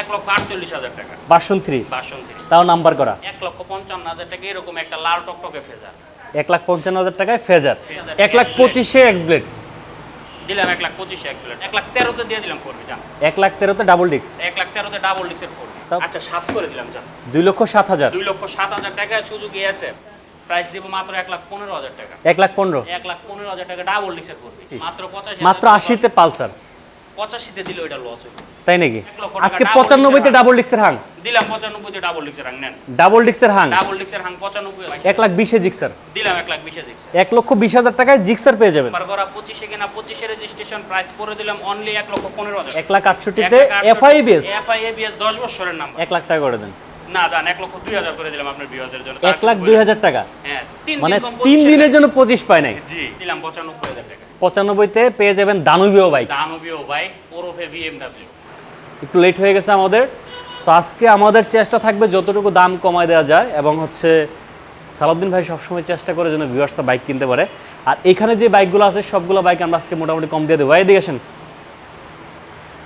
এক লক্ষ আটচল্লিশ হাজার টাকা। Version three? বাসন থেকে তাও নাম্বার করা? এক লক্ষ পঞ্চান্ন হাজার টাকা এরকম একটা লাল টকটকে ফেজার। এক লাখ পঞ্চান্ন হাজার টাকায় ফেজার। ফেজার। এক লাখ পঁচিশে এক্সব্লেড দিলাম এক লাখ পঁচিশে এক্সপ্লেট এক লাখ তেরোতে দিয়ে দিলাম ফোরবি জান। এক লাখ তেরোতে ডাবল ডিক্স এক লাখ তেরোতে ডাবল ডিক্সের ফোরবি আচ্ছা সাত করে দিলাম জান। দুই লক্ষ সাত হাজার। দুই লক্ষ সাত হাজার টাকা সুযোগ আছে প্রাইস দিব মাত্র এক লাখ পনেরো হাজার টাকা। এক লাখ পনেরো। এক লাখ পনেরো হাজার টাকা ডাবল ডিক্সের ফোরবি মাত্র পঁচাশি মাত্র আশিতে পালসার। পঁচাশিতে দিলে ওইটা লস হইব তাই নাকি? আজকে পঁচানব্বইতে ডাবল ডিক্সের হাং দিলাম পঁচানব্বইতে ডাবল ডিক্সের রাং নেন। ডাবল ডিক্সের হাং ডাবল ডিক্সের হাং পঁচানব্বই এক লাখ বিশে জিক্সার। দিলাম এক লাখ বিশে ডিক্সের এক লক্ষ বিশ হাজার টাকায় জিক্সার পেয়ে যাবেন। পঁচিশে কিনা পঁচিশে রেজিস্ট্রেশন প্রাইস করে দিলাম অনলি এক লক্ষ পনেরো হাজার। এক লাখ আটষট্টিতে এফআই বিএস এফআই এবিএস দশ বছরের নাম্বার এক লাখ টাকা করে দেন। না জান এক লক্ষ দুই হাজার করে দিলাম আপনার জন্য। এক লাখ দুই হাজার টাকা। হ্যাঁ তিন মানে তিন দিনের জন্য পঁচিশ পায় নাই। জি দিলাম পঁচানব্বই হাজার টাকা। পঁচানব্বইতে পেয়ে যাবেন দানুবিও বাইক দানবীয় বাইক ওরফে বিএমডাব্লিউ একটু লেট হয়ে গেছে আমাদের। সো আজকে আমাদের চেষ্টা থাকবে যতটুকু দাম কমায় দেওয়া যায় এবং হচ্ছে সালাউদ্দিন ভাই সবসময় চেষ্টা করে যেন ভিউয়ার্সরা বাইক কিনতে পারে। আর এখানে যে বাইকগুলো আছে সবগুলো বাইক আমরা আজকে মোটামুটি কম দিয়ে দেবো। এদিকে আসেন।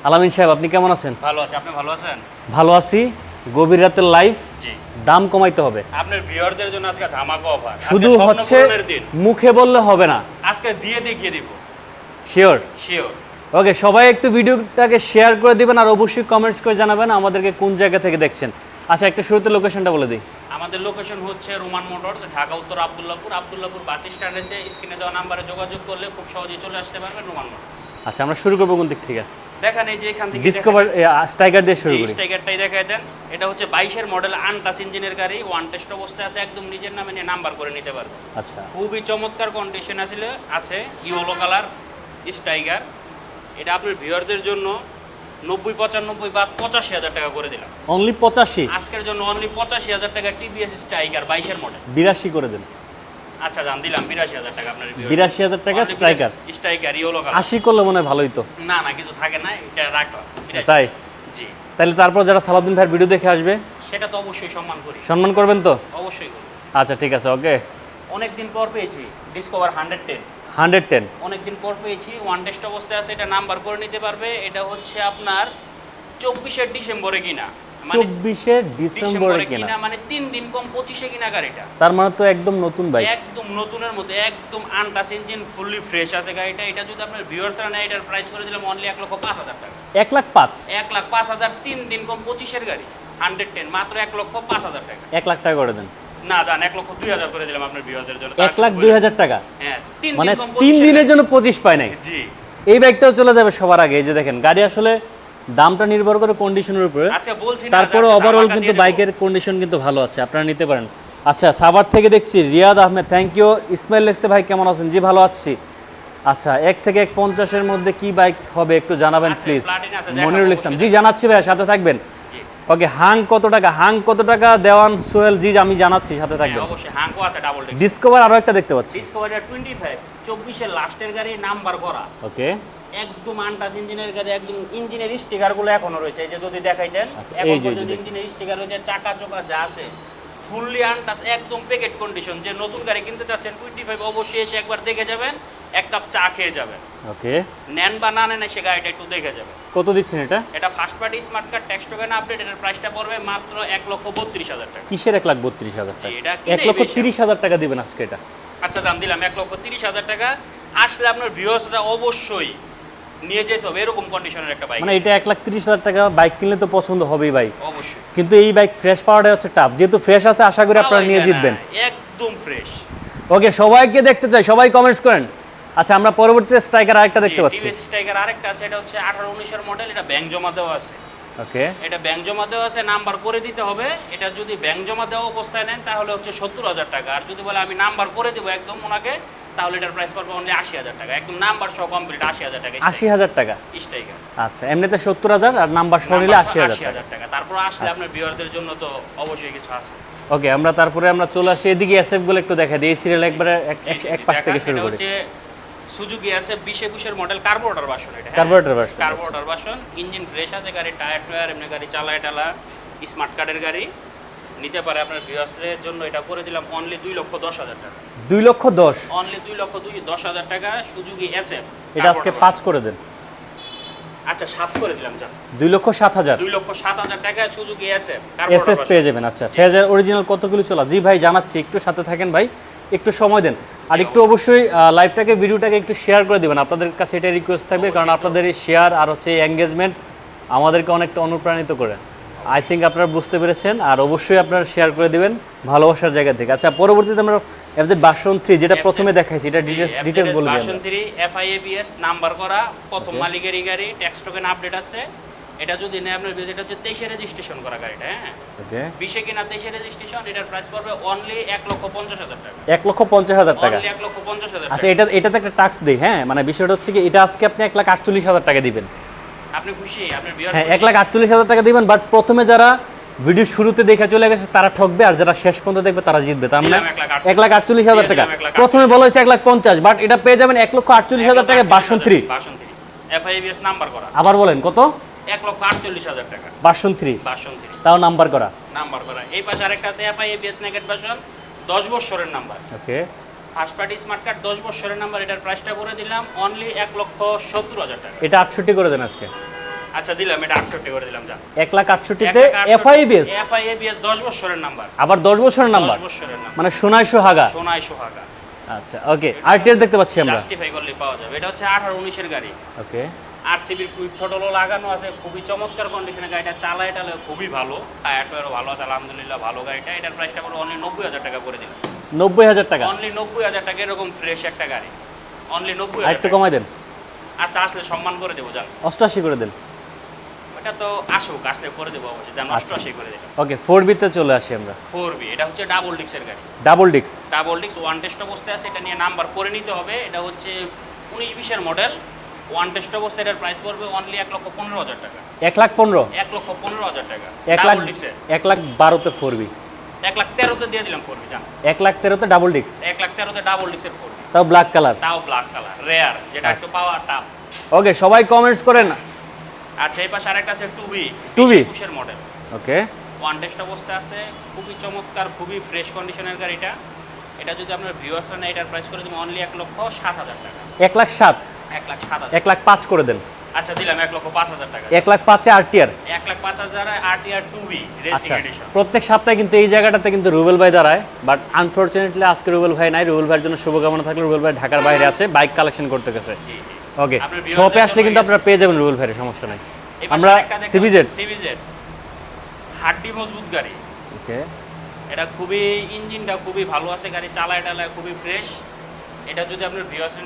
আলামিন সাহেব আপনি কেমন আছেন? ভালো আছে। আপনি ভালো আছেন? ভালো আছি। গভীর রাতের লাইভ জি। দাম কমাইতে হবে। আপনার ভিউয়ারদের জন্য আজকে ধামাকা অফার শুধু হচ্ছে মুখে বললে হবে না। আজকে দিয়ে দেখিয়ে দিব। শিওর শিওর ওকে সবাই একটু ভিডিওটাকে শেয়ার করে দিবেন আর অবশ্যই কমেন্টস করে জানাবেন আমাদেরকে কোন জায়গা থেকে দেখছেন। আচ্ছা একটা শুরুতে লোকেশনটা বলে দিই। আমাদের লোকেশন হচ্ছে রোমান মোটরস ঢাকা উত্তর আবদুল্লাপুর আবদুল্লাপুর বাস স্ট্যান্ড এসে স্ক্রিনে দেওয়া নাম্বারে যোগাযোগ করলে খুব সহজেই চলে আসতে পারবেন রোমান মোটর আচ্ছা আমরা শুরু করব কোন দিক থেকে? দেখেন এই যে এখান থেকে ডিসকভার স্ট্রাইকার দিয়ে শুরু করি। স্ট্রাইকারটাই দেখাই দেন। এটা হচ্ছে বাইশের মডেল আনটাস ইঞ্জিনের গাড়ি। ওয়ান টেস্ট অবস্থায় আছে একদম নিজের নামে নিয়ে নাম্বার করে নিতে পারবে। আচ্ছা। খুবই চমৎকার কন্ডিশন আসলে আছে ইয়েলো কালার স্ট্রাইকার এটা আপনার ভিউয়ারদের জন্য নব্বই পঁচানব্বই বা পঁচাশি হাজার টাকা করে দিলাম। অনলি পঁচাশি? আজকের জন্য অনলি পঁচাশি হাজার টাকা টিভিএস স্ট্রাইকার বাইশের মডেল বিরাশি করে দেন। আচ্ছা জান দিলাম বিরাশি হাজার টাকা আপনার বিরাশি হাজার টাকা স্ট্রাইকার স্ট্রাইকার ইয়েলো আশি করলে মনে হয় ভালোই তো। না না কিছু থাকে না এটা রাখো। তাই? জি। তাহলে তারপর যারা সালাউদ্দিন ভাইয়ের ভিডিও দেখে আসবে সেটা তো অবশ্যই সম্মান করি। সম্মান করবেন তো? অবশ্যই আচ্ছা ঠিক আছে ওকে। অনেক দিন পর পেয়েছি Discover hundred ten hundred ten. অনেক পর পেয়েছি ওয়ান টেস্ট অবস্থায় আছে এটা নাম্বার করে নিতে পারবে এটা হচ্ছে আপনার চব্বিশের ডিসেম্বরে কিনা। মানে চব্বিশে ডিসেম্বরে কিনা। মানে তিন দিন কম পঁচিশে কিনা গাড়িটা। তার মানে তো একদম নতুন বাইক একদম নতুনের মতো একদম আনটাস ইঞ্জিন ফুললি ফ্রেশ আছে গাড়িটা। এটা যদি আপনার ভিউয়ার্সরা নেয় এটার প্রাইস করে দিলাম অনলি এক লক্ষ পাঁচ হাজার টাকা। এক লাখ পাঁচ। এক লাখ পাঁচ হাজার তিন দিন কম পঁচিশের গাড়ি হান্ড্রেড টেন মাত্র এক লক্ষ পাঁচ হাজার টাকা। এক লাখ টাকা করে দেন। না জান এক লক্ষ দুই হাজার করে দিলাম আপনার ভিউয়ার্সের জন্য। এক লাখ দুই হাজার টাকা? হ্যাঁ মানে তিন দিনের জন্য পঁচিশ পায় নাই? জি। এই বাইকটাও চলে যাবে সবার আগে এই যে দেখেন গাড়ি আসলে দামটা নির্ভর করে কন্ডিশনের উপরে। না তারপরে ওভারঅল কিন্তু বাইকের কন্ডিশন কিন্তু ভালো আছে আপনারা নিতে পারেন। আচ্ছা সাভার থেকে দেখছি রিয়াদ আহমেদ থ্যাংক ইউ ইসমাইল লেখছে ভাই কেমন আছেন? জি ভালো আছি। আচ্ছা এক থেকে এক পঞ্চাশের মধ্যে কি বাইক হবে একটু জানাবেন প্লিজ আছে, মনিরুল ইসলাম জি জানাচ্ছি ভাই সাথে থাকবেন। ওকে হাং কত টাকা? হাং কত টাকা? দেওয়ান সোহেল জি আমি জানাচ্ছি সাথে হ্যাঁ, থাকবেন। অবশ্যই হাঙ্কো আছে ডাবল ডেক্স ডিসকভার আরও একটা দেখতে পাচ্ছি। ডিসকভারি টোয়েন্টি ফাইভ চব্বিশের লাস্টের গাড়ি নাম্বার করা। ওকে। একদম আনটাস ইঞ্জিনের গাড়ি একদম ইঞ্জিনের স্টিকারগুলো এখনও রয়েছে এই যে যদি দেখাইতেন আচ্ছা, এখন পর্যন্ত ইঞ্জিনের স্টিকার রয়েছে চাকা চোকা যা আছে ফুললি আনটাস একদম প্যাকেট কন্ডিশন যে নতুন গাড়ি কিনতে চাচ্ছেন টোয়েন্টি ফাইভ অবশ্যই এসে একবার দেখে যাবেন। এক কাপ চা খেয়ে যাবেন ওকে। নেন বা না নেন সে গাড়িটা একটু দেখে যাবে। কত দিচ্ছেন এটা? এটা first party smart card tax token update এটার প্রাইসটা পড়বে মাত্র এক লক্ষ বত্রিশ হাজার টাকা। কিসের এক লাখ বত্রিশ হাজার টাকা? এটা এক লক্ষ। তিরিশ হাজার টাকা দিবেন আজকে এটা। আচ্ছা দাম দিলাম এক লক্ষ তিরিশ হাজার টাকা। আসলে আপনার ভিউয়ার্সরা অবশ্যই নিয়ে যেতে হবে এরকম কন্ডিশনের একটা বাইক মানে এটা এক লাখ তিরিশ হাজার টাকা বাইক কিনলে তো পছন্দ হবেই ভাই। অবশ্যই। কিন্তু এই বাইক ফ্রেশ পাওয়াটাই হচ্ছে টাফ যেহেতু ফ্রেশ আছে আশা করি আপনারা নিয়ে জিতবেন। একদম ফ্রেশ ওকে সবাইকে দেখতে চাই সবাই কমেন্টস করেন। আচ্ছা আমরা পরবর্তীতে স্ট্রাইকার আরেকটা দেখতে পাচ্ছি। টিভিএস স্ট্রাইকার আরেকটা আছে এটা হচ্ছে আঠারো উনিশের মডেল এটা ব্যাংক জমা দেওয়া আছে। ওকে। এটা ব্যাংক জমা দেওয়া আছে নাম্বার করে দিতে হবে। এটা যদি ব্যাংক জমা দেওয়া অবস্থায় নেন তাহলে হচ্ছে সত্তর হাজার টাকা। আর যদি বলে আমি নাম্বার করে দিব একদম ওনাকে তাহলে এটার প্রাইস পড়বে অনলি আশি হাজার টাকা। একদম নাম্বার সহ কমপ্লিট আশি হাজার টাকা আশি হাজার টাকা। স্ট্রাইকার আচ্ছা এমনিতে সত্তর হাজার আর নাম্বার সহ নিলে আশি হাজার টাকা। টাকা। তারপর আসলে আপনার ভিউয়ারদের জন্য তো অবশ্যই কিছু আছে। ওকে আমরা তারপরে আমরা চলে আসি। এদিকে এসএফগুলো একটু দেখা দিই। এই সিরিয়াল একবারে এক- পাশ থেকে শুরু করি। হচ্ছে সুজুকি আছে বিশ একুশের মডেল কার্বোরেটর বাসন এটা Carburetor version, carburettor version engine fresh আছে গাড়ি টায়ার টায়ার এমনি গাড়ি চালায় টালা স্মার্ট কার্ডের গাড়ি। নিতে পারে আপনার ভিউয়ার্সদের জন্য এটা করে দিলাম অনলি দুই লক্ষ দশ হাজার টাকা। দুই লক্ষ দশ? অনলি দুই লক্ষ দুই দশ হাজার টাকা সুজুকি এস এফ এটা আজকে পাঁচ করে দেন। আচ্ছা সাত করে দিলাম যান। দুই লক্ষ সাত হাজার? দুই লক্ষ সাত হাজার টাকায় সুযোগ এসে এস এফ পেয়ে যাবেন আচ্ছা। ফেজার অরিজিনাল কতগুলো চলা? জি ভাই জানাচ্ছি একটু সাথে থাকেন ভাই একটু সময় দেন। আর একটু অবশ্যই লাইভটাকে ভিডিওটাকে একটু শেয়ার করে দিবেন। আপনাদের কাছে এটা রিকোয়েস্ট থাকবে কারণ আপনাদের এই শেয়ার আর হচ্ছে এঙ্গেজমেন্ট আমাদেরকে অনেকটা অনুপ্রাণিত করে। আই থিঙ্ক আপনারা বুঝতে পেরেছেন আর অবশ্যই আপনারা শেয়ার করে দিবেন ভালোবাসার জায়গা থেকে। আচ্ছা পরবর্তীতে আমরা এফজেড বাসন থ্রি যেটা প্রথমে দেখাইছি এটা ডিটেলস ডিটেলস বলবেন ভার্সন 3 এফআইএবিএস নাম্বার করা প্রথম মালিকেরই গাড়ি ট্যাক্স টোকেন আপডেট আছে। এটা যদি নেয় আপনার এটা হচ্ছে তেইশে রেজিস্ট্রেশন করা গাড়িটা হ্যাঁ? ওকে। বিশে কিনা তেইশে রেজিস্ট্রেশন এটার প্রাইস পড়বে অনলি এক লক্ষ পঞ্চাশ হাজার টাকা। এক লক্ষ পঞ্চাশ হাজার টাকা? এক লক্ষ পঞ্চাশ হাজার আচ্ছা এটা এটাতে একটা টাক্স দিই হ্যাঁ? মানে বিষয়টা হচ্ছে কি এটা আজকে আপনি এক লাখ আটচল্লিশ হাজার টাকা দিবেন। আপনি খুশি? আপনার বিয়ার হ্যাঁ এক লাখ আটচল্লিশ হাজার টাকা দিবেন বাট প্রথমে যারা ভিডিও শুরুতে দেখে চলে গেছে তারা ঠকবে আর যারা শেষ পর্যন্ত দেখবে তারা জিতবে। তার মানে এক লাখ আটচল্লিশ। হাজার টাকা। প্রথমে বলা হয়েছে এক লাখ পঞ্চাশ বাট এটা পেয়ে যাবেন এক লক্ষ আটচল্লিশ হাজার টাকা বাসন থ্রি নাম্বার করা। আবার বলেন কত? এক লক্ষ আটচল্লিশ হাজার টাকা। বাসন থ্রি বাসন থ্রি তাও নাম্বার করা। নাম্বার করা। এই পাশে আরেকটা আছে এফআইএবিএস নেগেট ভার্সন দশ বছরের number. Okay. First party smart card দশ বছরের নাম্বার। এটার প্রাইসটা করে দিলাম অনলি এক লক্ষ সত্তর হাজার টাকা। এটা আটষট্টি করে দেন আজকে। আচ্ছা দিলাম এটা আটষট্টি করে দিলাম যা। এক লাখ আটষট্টিতে এফআইবিএস এফআইএবিএস দশ বছরের নাম্বার। আবার দশ বছরের নাম্বার? দশ বছরের নাম্বার। মানে সোনাই সোহাগা? সোনাই সোহাগা। আচ্ছা ওকে। আরটিআর দেখতে পাচ্ছি আমরা। জাস্টিফাই করলে পাওয়া যাবে। এটা হচ্ছে আঠারো উনিশের গাড়ি। ওকে। আর সিবির কুইক থটলও লাগানো আছে খুবই চমৎকার কন্ডিশনে গাড়িটা চালায় টালায় খুবই ভালো। টায়ার টায়ারও ভালো আছে আলহামদুলিল্লাহ ভালো গাড়িটা। এটার প্রাইসটা করে অনলি নব্বই হাজার টাকা করে দিলাম। নব্বই হাজার টাকা? অনলি নব্বই হাজার টাকা এরকম ফ্রেশ একটা গাড়ি। অনলি নব্বই হাজার একটু। কমাই দেন। আচ্ছা আসলে সম্মান করে দেবো যান। অষ্টআশি করে দেন। ওটা তো আসুক আসলে করে দেবো অবশ্যই। আচ্ছা। অষ্টআশি করে দিলাম। ওকে ফোর বিতে চলে আসি আমরা। ফোর বি এটা হচ্ছে ডাবল ডিক্সের গাড়ি। ডাবল ডিক্স ডাবল ডিক্স ওয়ান টেস্ট অবস্থায় আছে এটা নিয়ে নাম্বার করে নিতে হবে। এটা হচ্ছে উনিশ বিশের মডেল ওয়ান টেস্ট অবস্থায় এটার প্রাইস পড়বে অনলি এক লক্ষ পনেরো হাজার টাকা। এক লাখ পনেরো? এক লক্ষ পনেরো হাজার টাকা। এক লাখ এক লাখ বারোতে ফোর বি এক লাখ তেরোতে দিয়ে দিলাম ফোর বি জান। এক লাখ তেরোতে ডাবল ডিক্স এক লাখ তেরোতে ডাবল ডিক্সের ফোর তাও ব্ল্যাক কালার তাও ব্ল্যাক কালার রেয়ার যেটা একটু পাওয়ার টাপ ওকে সবাই কমেন্টস করেন। আচ্ছা এই পাশে আরেকটা আছে টু বি 2B একুশের মডেল ওকে ওয়ান টেস্ট অবস্থায় আছে খুবই চমৎকার খুবই ফ্রেশ কন্ডিশনের গাড়িটা। এটা যদি আপনার ভিউয়ার্স নেয় এটার প্রাইস করে দেবো অনলি এক লক্ষ সাত হাজার টাকা। এক লাখ সাত এক লাখ পাঁচ করে দেন। আচ্ছা দিলাম এক লক্ষ পাঁচ হাজার টাকা। এক লাখ পাঁচে আরটিআর এক লাখ পাঁচ হাজার আর টু বি রেসিং আচ্ছা এডিশন প্রত্যেক সপ্তাহে কিন্তু এই জায়গাটাতে কিন্তু রুবেল ভাই দাঁড়ায় বাট আনফরচুনেটলি আজকে রুবেল ভাই নাই। রুবেল ভাইয়ের জন্য শুভকামনা থাকলে। রুবেল ভাই ঢাকার বাইরে আছে বাইক কালেকশন করতে গেছে। ওকে শপে আসলে কিন্তু আপনারা পেয়ে যাবেন রুবেল ভাইয়ের সমস্যা নাই। আমরা সিবিজেড সিবিজেড হাড্ডি মজবুত গাড়ি। ওকে এটা খুবই ইঞ্জিনটা খুবই ভালো আছে গাড়ি চালায় টালায় খুবই ফ্রেশ এটা যদি আপনার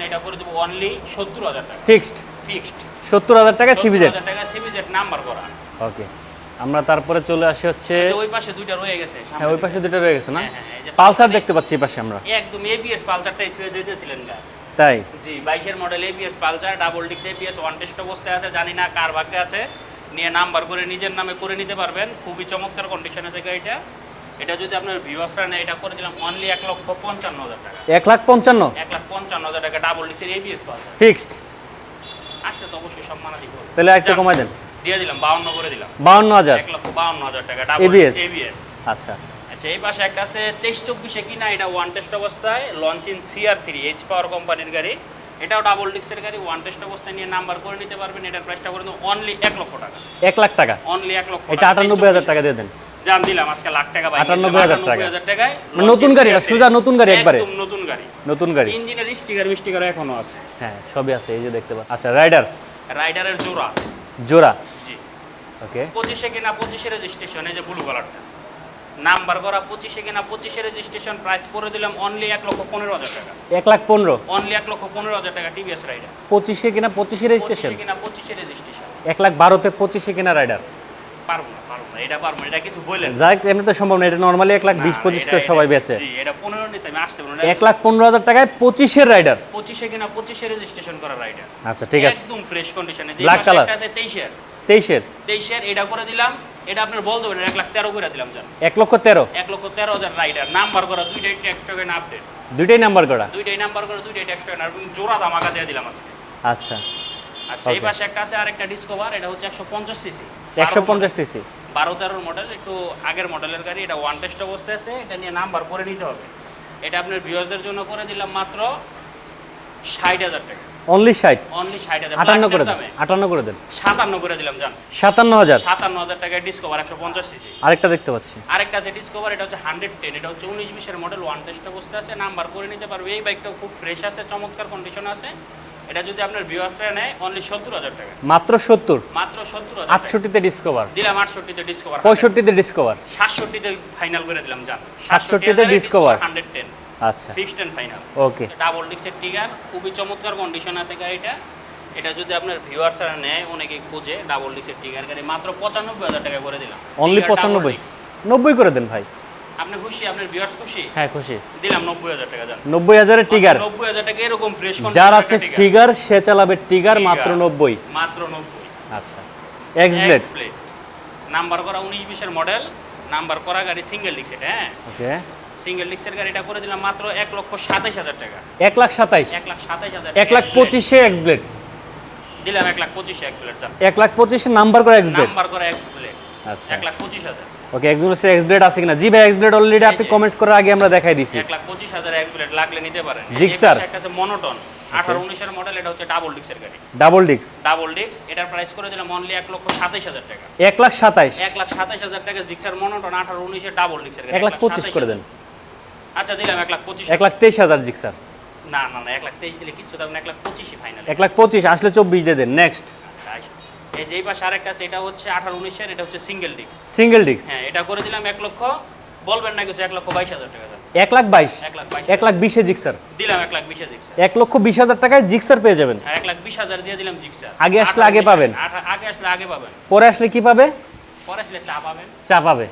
এটা করে দেবো অনলি সত্তর হাজার টাকা। ফিক্সড ফিক্সড সত্তর হাজার টাকা সিবিজেড হাজার টাকা সিবিজেড নাম্বার করা। ওকে আমরা তারপরে চলে আসি হচ্ছে ওই পাশে দুইটা রয়ে গেছে হ্যাঁ ওই পাশে দুটো রয়ে গেছে না? হ্যাঁ, হ্যাঁ, পালসার দেখতে পাচ্ছি এই পাশে আমরা। একদম এবিএস পালসারটাই ছুঁয়ে যেতেছিলেন গা। তাই? জি বাইশের মডেল এবিএস পালসার ডাবল ডিক্স এবিএস ওয়ান টেস্ট অবস্থায় আছে জানি না কার ভাগ্যে আছে। নিয়ে নাম্বার করে নিজের নামে করে নিতে পারবেন। খুবই চমৎকার কন্ডিশন আছে গাড়িটা। এটা যদি আপনার ভিউয়ার্সরা নেয় এটা করে দিলাম অনলি এক লক্ষ পঞ্চান্ন হাজার টাকা। এক লাখ পঞ্চান্ন? এক লাখ পঞ্চান্ন হাজার টাকা ডাবল ডিক্সের এবিএস পালসার ফিক্সড আসলে তো অবশ্যই সম্মানাদি করবে। তাহলে একটু কমাই দেন। দিয়ে দিলাম বাউন্ন করে দিলাম। বাউন্ন হাজার? এক লক্ষ বাউন্ন হাজার টাকা ডাবল? ডিক্স এবিএস আচ্ছা। আচ্ছা এই পাশে একটা আছে তেইশ চব্বিশে কিনা এটা ওয়ান টেস্ট অবস্থায় launch in CR three H power কোম্পানির গাড়ি। এটাও ডাবল ডিক্সের গাড়ি ওয়ান টেস্ট অবস্থায় নিয়ে নাম্বার করে নিতে পারবেন এটার প্রাইসটা করে দেবো অনলি এক লক্ষ টাকা। এক লাখ টাকা? অনলি এক লক্ষ এটা আটানব্বই হাজার টাকা দিয়ে দেন। জান দিলাম আজকে লাখ টাকা বাইক 98,000 টাকা। হাজার টাকায় মানে নতুন গাড়ি সোজা নতুন গাড়ি একবারে। একদম নতুন গাড়ি। নতুন গাড়ি? ইঞ্জিনের স্টিকার মিস্টিকার এখনও আছে। হ্যাঁ সবই আছে এই যে দেখতে আচ্ছা রাইডার? রাইডারের জোড়া। জোড়া? জি। ওকে। পঁচিশে কিনা পঁচিশে রেজিস্ট্রেশন এই যে ব্লু কালারটা নাম্বার করা পঁচিশে কিনা পঁচিশে রেজিস্ট্রেশন প্রাইস করে দিলাম অনলি এক লক্ষ পনেরো হাজার টাকা। এক লাখ পনেরো? অনলি এক লক্ষ পনেরো হাজার টাকা টিভিএস রাইডার পঁচিশে কিনা পঁচিশে রেজিস্ট্রেশন কিনা পঁচিশে রেজিস্ট্রেশন এক লাখ বারোতে পঁচিশে কিনা রাইডার পারব পারব না। এটা পারব এটা কিছু বললেন যাই হোক, সম্ভব না এটা নর্মালি এক লাখ বিশ পঁচিশ করে সবাই বেচে। জি এটা পনেরো নিচে আমি আসতে পারব এক লাখ পনেরো হাজার টাকায় পঁচিশের রাইডার পঁচিশে কিনা পঁচিশে রেজিস্ট্রেশন করা রাইডার আচ্ছা ঠিক আছে। একদম ফ্রেশ কন্ডিশনে যে Black পাশে color। একটা আছে তেইশের। তেইশের? তেইশের এটা করে দিলাম। এটা আপনার বল দেবেন এক লাখ তেরো করে দিলাম জান। এক লক্ষ তেরো? এক লক্ষ তেরো হাজার রাইডার নাম্বার করা দুইটাই ট্যাক্স টোকেন আপডেট দুইটাই নাম্বার করা? দুইটাই নাম্বার করে দুইটাই ট্যাক্স টোকেন আর জোড়া দিয়ে দিলাম আজকে। আচ্ছা। আচ্ছা এই পাশে একটা আছে আরেকটা ডিসকভার এটা হচ্ছে একশো পঞ্চাশ সিসি একশো পঞ্চাশ সিসি বারো তেরোর মডেল একটু আগের মডেলের গাড়ি এটা ওয়ান টেস্ট অবস্থায় আছে এটা নিয়ে নাম্বার করে নিতে হবে। এটা আপনার ভিউয়ার্সদের জন্য করে দিলাম মাত্র ষাট হাজার টাকা। অনলি ষাট? অনলি ষাট হাজার। আটান্ন করে দেন দামে আটান্ন করে দেন। সাতান্ন করে দিলাম জান। সাতান্ন হাজার? সাতান্ন হাজার টাকায় ডিসকভার একশো পঞ্চাশ সিসি আরেকটা দেখতে পাচ্ছি। আরেকটা আছে ডিসকভার এটা হচ্ছে হান্ড্রেড টেন এটা হচ্ছে উনিশ বিশের মডেল ওয়ান টেস্ট অবস্থা আছে নাম্বার করে নিতে পারবে। এই বাইকটাও খুব ফ্রেশ আছে চমৎকার কন্ডিশন আছে। এটা যদি আপনার ভিউয়ার্সরা নেয় অনলি সত্তর হাজার টাকা। মাত্র সত্তর? মাত্র সত্তর হাজার টাকা। আটষট্টিতে ডিসকভার দিলাম আটষট্টিতে ডিসকভার পঁয়ষট্টিতে ডিসকভার সাতষট্টিতে ফাইনাল করে দিলাম জান। 67 তে। হান্ড্রেড টেন আচ্ছা। Fixed and final okay double ডিক্সের টিগার খুবই চমৎকার কন্ডিশন আছে গাড়িটা। এটা যদি আপনার ভিউয়ার্সরা নেয় অনেকে খুঁজে ডাবল ডিক্সের টিগার গাড়ি। মাত্র পঁচানব্বই হাজার টাকা করে দিলাম। অনলি Tiger double পঁচানব্বই? disc। নব্বই করে দেন ভাই। আপনি খুশি আপনার ভিউয়ার্স খুশি? হ্যাঁ খুশি। দিলাম নব্বই হাজার টাকা জান। নব্বই হাজারের টিগার। নব্বই হাজার টাকা এরকম ফ্রেশ যার আছে ফিগার সে চালাবে টিগার মাত্র নব্বই। মাত্র নব্বই। আচ্ছা। এক্স ব্লেড নাম্বার করা উনিশ বিশের মডেল নাম্বার করা গাড়ি সিঙ্গেল ডিক্স এটা হ্যাঁ? ওকে। সিঙ্গেল ডিক্সের গাড়িটা করে দিলাম মাত্র এক লক্ষ সাতাইশ হাজার টাকা। এক লাখ সাতাইশ। এক লাখ সাতাইশ হাজার এক লাখ পঁচিশে এক্স ব্লেড দিলাম এক লাখ পঁচিশে এক প্লেট যান এক লাখ পঁচিশে নাম্বার করে এক্স ব্লেড নাম্বার করা এক্স প্লেট আচ্ছা। এক লাখ পঁচিশ হাজার। ওকে হচ্ছে এক্স ব্লেড আছে কিনা? জি ভাই এক্স ব্লেড অলরেডি আপনি। কমেন্টস করার আগে আমরা দেখাই দিছি। পঁচিশ হাজার এক্স প্লেট লাগলে নিতে পারেন? এই পাশে একটা আছে মনোটন আঠারো উনিশের মডেল এটা হচ্ছে ডাবল ডিক্সের গাড়ি। ডাবল ডিক্স ডাবল ডিক্স এটার প্রাইস করে দিলাম অনলি এক লক্ষ সাতাইশ হাজার টাকা। এক লাখ সাতাইশ। এক লাখ সাতাইশ হাজার টাকা জিক্সার মনোটন আঠারো উনিশের ডাবল ডিক্সের গাড়ি। এক লাখ পঁচিশ করে দেন। আচ্ছা দিলাম এক লাখ পঁচিশ। এক লাখ তেইশ হাজার জিক্সার না না না এক লাখ তেইশ দিলে কিচ্ছু দাম না এক লাখ পঁচিশই ফাইনাল এক লাখ পঁচিশ আসলে চব্বিশ দিয়ে দেন। নেক্সট এই যেই পাশে আরেকটা আছে এটা হচ্ছে আঠারো উনিশের এটা হচ্ছে সিঙ্গেল ডিক্স সিঙ্গেল ডিক্স হ্যাঁ এটা করে দিলাম এক লক্ষ বলবেন না কিছু এক লক্ষ বাইশ হাজার টাকা এক লাখ বাইশ? এক লাখ বাইশ এক লাখ বিশে জিক্সার? দিলাম এক লাখ বিশে জিক্সার। এক লক্ষ বিশ হাজার টাকায় জিক্সার পেয়ে যাবেন। হ্যাঁ এক লাখ বিশ হাজার দিয়ে দিলাম জিক্সার। আগে আসলে আগে পাবেন। আগে আসলে আগে পাবেন। পরে আসলে কি পাবে? পরে আসলে চা পাবেন। চা পাবে।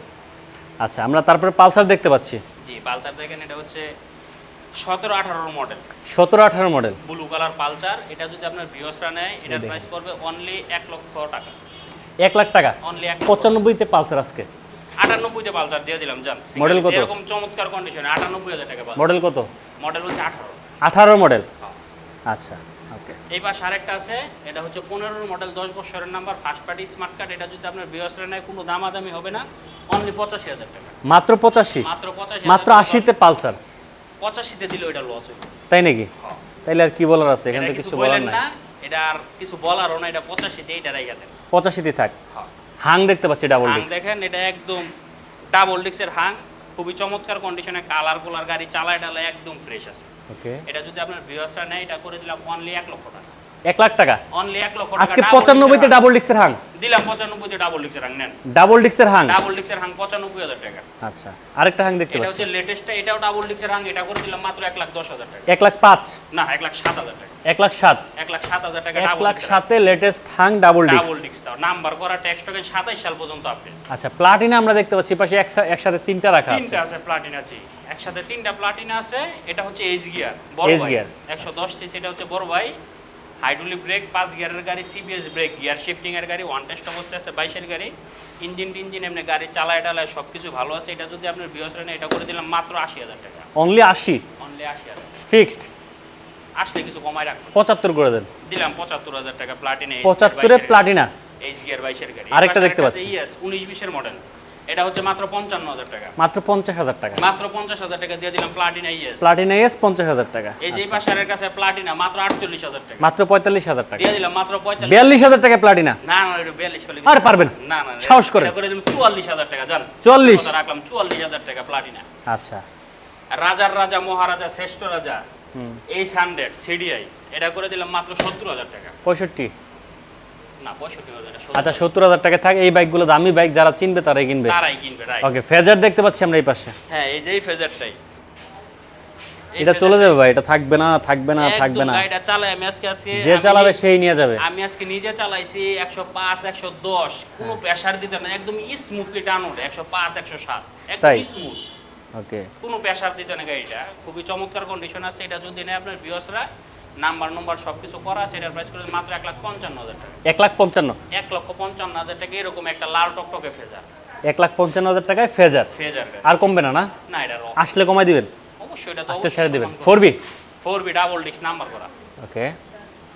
আচ্ছা আমরা তারপরে পালসার দেখতে পাচ্ছি। জি পালসার দেখেন এটা হচ্ছে সতেরো আঠারোর মডেল সতেরো আঠারো মডেল ব্লু কালার পালসার এটা যদি আপনার ভিওসরা নেয় এটার প্রাইস পড়বে অনলি এক লক্ষ টাকা। এক লাখ টাকা? অনলি এক পঁচানব্বইতে পালসার আজকে? আটানব্বইতে পালসার দিয়ে দিলাম জান। Model কত? এরকম চমৎকার কন্ডিশনে আটানব্বই হাজার টাকা মডেল কত? মডেল হচ্ছে আঠারো। আঠারো মডেল আচ্ছা ওকে এই পাশে আরেকটা আছে এটা হচ্ছে পনেরোর মডেল দশ বছরের number first party smart card এটা যদি আপনার ভিওসরা নেয় কোনো দামাদামি হবে না। অনলি পঁচাশি হাজার টাকা। মাত্র পঁচাশি? মাত্র পঁচাশি মাত্র আশিতে পালসার। পঁচাশিতে দিলে ওইটা লস হইবে তাই নাকি? তাইলে আর কি বলার আছে? এখানে এটা কিছু বলার না এটা আর কিছু বলারও না এটা পঁচাশিতে এইটা রেখে দেন। পঁচাশিতে থাক। হাং। দেখতে পাচ্ছি ডাবল ডিক্স ডিস্ক দেখেন এটা একদম ডাবল ডিক্সের হাং। খুবই চমৎকার কন্ডিশনে কালার কোলার গাড়ি চালায় টালায় একদম ফ্রেশ আছে। ওকে এটা যদি আপনার ভিউয়ার্সরা নেয় এটা করে দিলাম অনলি এক লক্ষ টাকা। এক লাখ টাকা? অনলি এক লক্ষ টাকা আজকে পঁচানব্বইতে ডাবল ডিস্কের হাং। দিলাম পঁচানব্বইতে ডাবল ডিক্সের হাং নেন। ডাবল ডিস্কের হাং ডাবল ডিক্সের হাং পঁচানব্বই হাজার টাকা। আচ্ছা আরেকটা হাং দেখতে এটা হচ্ছে লেটেস্টটা এটাও ডাবল ডিক্সের হাং এটা করে দিলাম মাত্র এক লাখ দশ হাজার টাকা। এক লাখ পাঁচ? না এক লাখ সাত হাজার টাকা। এক লাখ সাত? এক লাখ সাত হাজার টাকা এক ডাবল লাখ সাতে latest hunk double disc double ডিক্স নাম্বার করা ট্যাক্স টোকেন সাতাইশ সাল পর্যন্ত আপডেট আচ্ছা প্লাটিনা আমরা দেখতে পাচ্ছি পাশে একসাথে তিনটা রাখা আছে তিনটা আছে। প্লাটিনা জি। একসাথে তিনটা প্লাটিনা আছে এটা হচ্ছে এইচ গিয়ার বড় ভাই। একশো দশ সিসি এটা হচ্ছে বড় ভাই। হাইড্রোলিক ব্রেক পাঁচ গিয়ারের গাড়ি সিবিএস ব্রেক গিয়ার শিফটিং এর গাড়ি ওয়ান টেস্ট অবস্থায় আছে বাইশের গাড়ি। ইঞ্জিন টিঞ্জিন এমনি গাড়ি চালায় টালায় সব কিছু ভালো আছে। এটা যদি আপনার বিয়স নেয় এটা করে দিলাম মাত্র আশি হাজার টাকা। অনলি আশি? অনলি আশি হাজার ফিক্সড আসলে কিছু কমায় রাখব। পঁচাত্তর করে দেন। দিলাম পঁচাত্তর হাজার টাকা প্লাটিনা পঁচাত্তরে প্লাটিনা এইচ গিয়ার বাইশের গাড়ি। আরেকটা দেখতে পাচ্ছি। ইয়েস উনিশ বিশের মডেল এটা হচ্ছে মাত্র 55000 টাকা। মাত্র 50000 টাকা। মাত্র 50000 টাকা দিয়ে দিলাম প্লাটিনা ইএস প্লাটিনা ইএস 50000 টাকা। এই যে পাশারের কাছে প্লাটিনা মাত্র 48000 টাকা। মাত্র 45000 টাকা। দিয়ে দিলাম মাত্র 45 42000 টাকা। প্লাটিনা না না এটা 42 হলে আর পারবেন। না না সাহস করে। করে দিলাম 44000 টাকা জান। 44 রাখলাম 44000 টাকা প্লাটিনা আচ্ছা। রাজার রাজা মহারাজা শ্রেষ্ঠ রাজা এই 100 সিডিআই এটা করে দিলাম মাত্র 70000 টাকা। 65 আচ্ছা সত্তর হাজার টাকা থাক এই বাইকগুলো দামি বাইক যারা চিনবে তারাই কিনবে। তারাই কিনবে ওকে ফেজার দেখতে পাচ্ছি আমরা এই পাশে। হ্যাঁ এই যে এই ফেজারটাই এটা চলে যাবে ভাই এটা থাকবে না থাকবে না থাকবে না। গাড়িটা চালাই আমি আজকে আজকে যে চালাবে সেই নিয়ে যাবে। আমি আজকে নিজে চালাইছি একশো পাঁচ একশো দশ। কোনো প্রেশার দিতে না একদম স্মুথলি টান ওঠে একশো পাঁচ একশো সাত। একদম স্মুথ ওকে কোনো প্রেশার দিতে না গাড়িটা। খুবই চমৎকার কন্ডিশন আছে এটা যদি নেয় আপনার বিয়সরা নাম্বার নম্বর সব কিছু করা এটার প্রাইস করে মাত্র এক লাখ পঞ্চান্ন হাজার টাকা। এক লাখ পঞ্চান্ন? এক লক্ষ পঞ্চান্ন হাজার টাকা এরকম একটা লাল টকটকে ফেজার। এক লাখ পঞ্চান্ন হাজার টাকায় ফেজার? ফেজার আর কমবে না না? না এটা আসলে কমাই দিবেন? অবশ্যই এটা তো আসতে ছেড়ে দিবেন। Four four B four B double disc number করা। ওকে।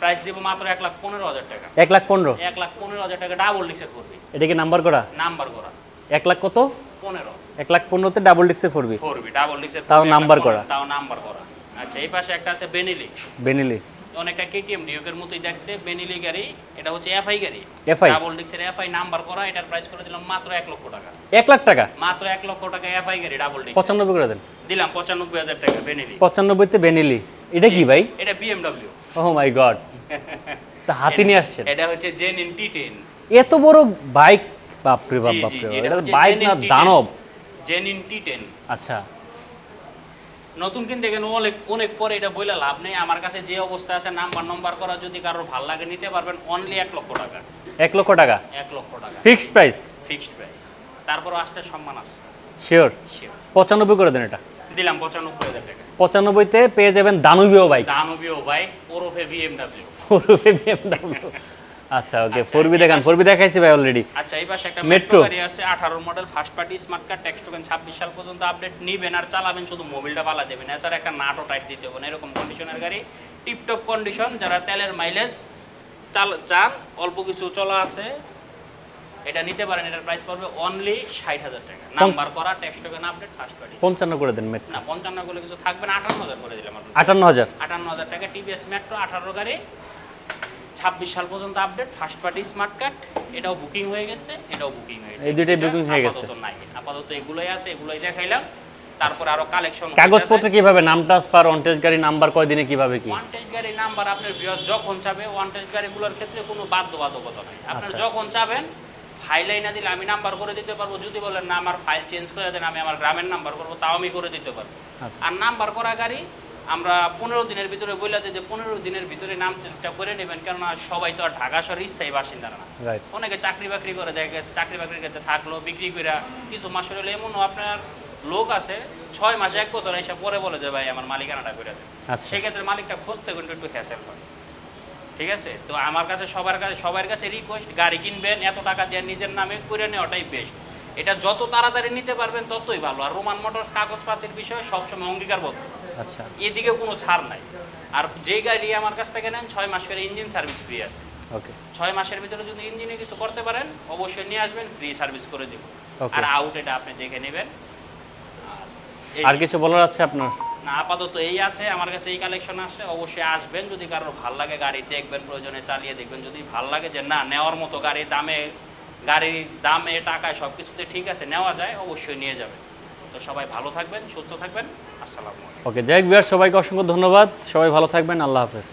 প্রাইস দিব মাত্র এক লাখ পনেরো হাজার টাকা। এক লাখ পনেরো? এক লাখ পনেরো হাজার টাকা ডাবল ডিস্কের করবি এটা কি নাম্বার করা? নাম্বার করা। এক লাখ কত? পনেরো। এক লাখ পনেরোতে double ডিক্সের four B four B double ডিক্সের তাও নাম্বার করা। তাও নাম্বার করা। আচ্ছা এই পাশে একটা আছে বেনিলি বেনিলি অনেকটা কেটিএম ডিউকের মতোই দেখতে বেনিলি গাড়ি এটা হচ্ছে এফআই গাড়ি। FI? ডাবল ডিক্সের এফআই নাম্বার করা এটার প্রাইস করে দিলাম মাত্র এক লক্ষ টাকা। এক লাখ টাকা? মাত্র এক লক্ষ টাকা এফআই গাড়ি ডাবল ডিক্স পঁচানব্বই করে দেন। দিলাম পঁচানব্বই হাজার টাকা বেনিলি পঁচানব্বইতে বেনিলি এটা কি ভাই? এটা বিএমডব্লিউ ও মাই গড তা হাতি নিয়ে আসছেন। এটা হচ্ছে জেন ইন টি টেন এত বড় বাইক বাপরে বাপ বাপরে বাপ। এটা বাইক না দানব। জেন ইন টি টেন আচ্ছা। নতুন কিনতে গেলে অনেক অনেক পরে এটা বইলে লাভ নেই। আমার কাছে যে অবস্থা আছে নাম্বার নম্বর করা যদি কারোর ভালো লাগে নিতে পারবেন অনলি এক লক্ষ টাকা। এক লক্ষ টাকা? এক লক্ষ টাকা। ফিক্সড প্রাইস ফিক্সড প্রাইস তারপরও আসলে সম্মান আছে। Sure Sure. পঁচানব্বই করে দেন এটা। দিলাম পঁচানব্বই হাজার টাকা। পঁচানব্বইতে পেয়ে যাবেন দানবীয় বাইক দানবীয় বাইক ওরফে বিএমডাব্লিউ ওরফে BMW আচ্ছা ওকে ফোরবি দেখান ফোরবি দেখাইছি ভাই অলরেডি আচ্ছা এই পাশে একটা মেট্রো গাড়ি আছে আঠারো model first party smart card tax token ছাব্বিশ সাল পর্যন্ত আপডেট নিবেন আর চালাবেন শুধু মোবিলটা পালা দেবেন। এছাড়া একটা নাটও টাইট দিতে হবে না এরকম কন্ডিশনের গাড়ি। টিপটপ কন্ডিশন যারা তেলের মাইলেজ চাল চান অল্প কিছু চলা আছে এটা নিতে পারেন এটার প্রাইস পড়বে অনলি ষাট হাজার টাকা। নাম্বার করা tax token update first party পঞ্চান্ন করে দেন মেট না পঞ্চান্নগুলো কিছু থাকবে না আটান্ন হাজার করে দিলাম আপনার আটান্ন হাজার। আটান্ন হাজার টাকা টিভিএস মেট্রো আঠারো গাড়ি। ছাব্বিশ সাল পর্যন্ত update first party smart card এটাও বুকিং হয়ে গেছে এটাও বুকিং হয়ে গেছে। এই এটা booking হয়ে গেছে। আপাতত নাই আপাতত এগুলোই আছে এগুলোই দেখাইলাম। তারপরে আরও কালেকশন কাগজপত্র কীভাবে? নাম ট্রান্সফার অনটেজ গাড়ি নাম্বার কয় দিনে কীভাবে কি? ওয়ান টেস্ট গাড়ি নাম্বার আপনার বৃহৎ যখন চাবে ওয়ান টেস্ট গাড়িগুলোর ক্ষেত্রে কোনো বাধ্যবাধকতা নাই। আপনার আচ্ছা। যখন চাবেন ফাইলাই না দিলে আমি নাম্বার করে দিতে পারব। যদি বলেন না আমার ফাইল চেঞ্জ করে দেন আমি আমার গ্রামের নাম্বার করব তাও আমি করে দিতে পারব। আচ্ছা। আর নাম্বার করা গাড়ি আমরা পনেরো দিনের ভিতরে বলে দিই যে পনেরো দিনের ভিতরে নাম চেঞ্জটা করে নেবেন কেননা সবাই তো আর ঢাকা শহরে স্থায়ী বাসিন্দা না। অনেকে চাকরি বাকরি করে দেখা গেছে চাকরি বাকরির ক্ষেত্রে থাকল বিক্রি করে কিছু মাস হলে এমনও আপনার লোক আছে ছয় মাসে এক বছর এসে পরে বলে যে ভাই আমার মালিকানাটা করে দেন। আচ্ছা। সেক্ষেত্রে মালিকটা খুঁজতে কিন্তু একটু হ্যাসেল হয়। ঠিক আছে? তো আমার কাছে সবার কাছে সবার কাছে রিকোয়েস্ট গাড়ি কিনবেন এত টাকা দিয়ে নিজের নামে করে নেওয়াটাই বেস্ট এটা যত তাড়াতাড়ি নিতে পারবেন ততই ভালো। আর রোমান মোটরস কাগজপাতির বিষয়ে সবসময় অঙ্গীকারবদ্ধ। আচ্ছা। এদিকে কোনো ছাড় নাই। আর যে গাড়ি আমার কাছ থেকে নেন ছয় মাস করে ইঞ্জিন সার্ভিস ফ্রি আছে। ওকে ছয় মাসের ভিতরে যদি ইঞ্জিনে কিছু করতে পারেন অবশ্যই নিয়ে আসবেন ফ্রি সার্ভিস করে দিব। আর আউট এটা আপনি দেখে নেবেন। আর কিছু বলার আছে আপনার? না আপাতত এই আছে আমার কাছে এই কালেকশন আছে অবশ্যই আসবেন। যদি কারোর ভালো লাগে গাড়ি দেখবেন প্রয়োজনে চালিয়ে দেখবেন। যদি ভালো লাগে যে না নেওয়ার মতো গাড়ি দামে গাড়ির দামে টাকায় সব কিছুতে ঠিক আছে নেওয়া যায় অবশ্যই নিয়ে যাবেন। তো সবাই ভালো থাকবেন, সুস্থ থাকবেন। আসসালামু আলাইকুম। ওকে জয় বিহার সবাইকে অসংখ্য ধন্যবাদ। সবাই ভালো থাকবেন, আল্লাহ হাফেজ।